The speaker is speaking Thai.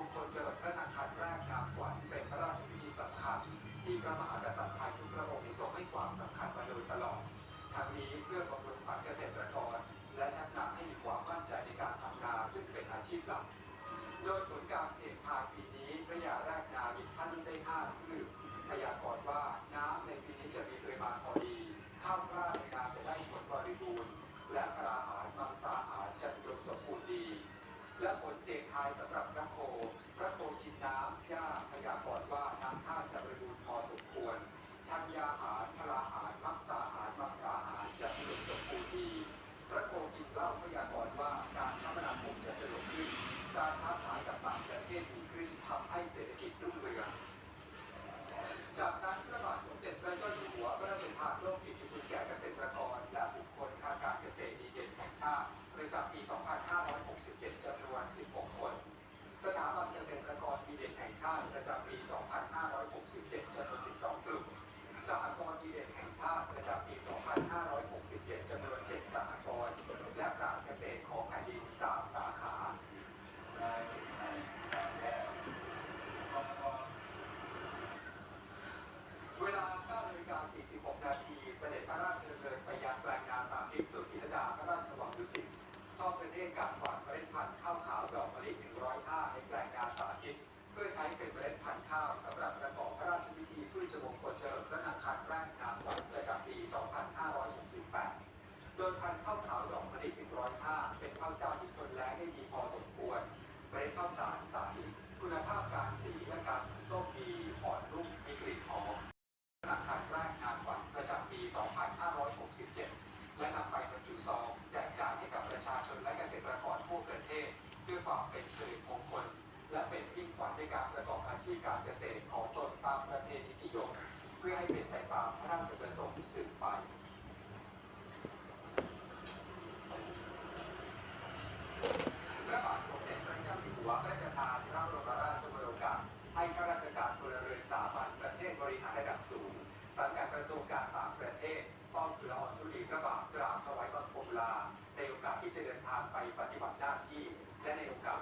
บุคคลเจริญธนาคารแรกครับ ชาติประจำปี 2567จำนวน 12 กลุ่ม สหกรณ์ดีเด่นแห่งชาติประจำปี 2567จำนวน 7 สหกรณ์และการเกษตรของแผ่นดิน 3 สาขาเวลา9นาฬิกา46 นาทีเสด็จพระราชดำเนินไปยังแปลงนาสาธิตสุจิตดาพระราชวังดุสิตทอดประเทศการหวากเมล็ดพันธุ์ข้าว การประกอบอาชีพการเกษตรของตนตามประเพณีนิยมเพื่อให้เป็นไปตามพระราชประสงค์สืบไปพระบาทสมเด็จพระเจ้าอยู่หัวพระราชทานพระบรมราชโอการให้ข้าราชการพลเรือนสามัญประเทศบริหารระดับสูง สังกัดกระทรวงการต่างประเทศต้องเกลืออ่อนทุลีพระบาทกราบถวายบังคมลา ในโอกาสที่จะเดินทางไปปฏิบัติหน้าที่ และในโอกาส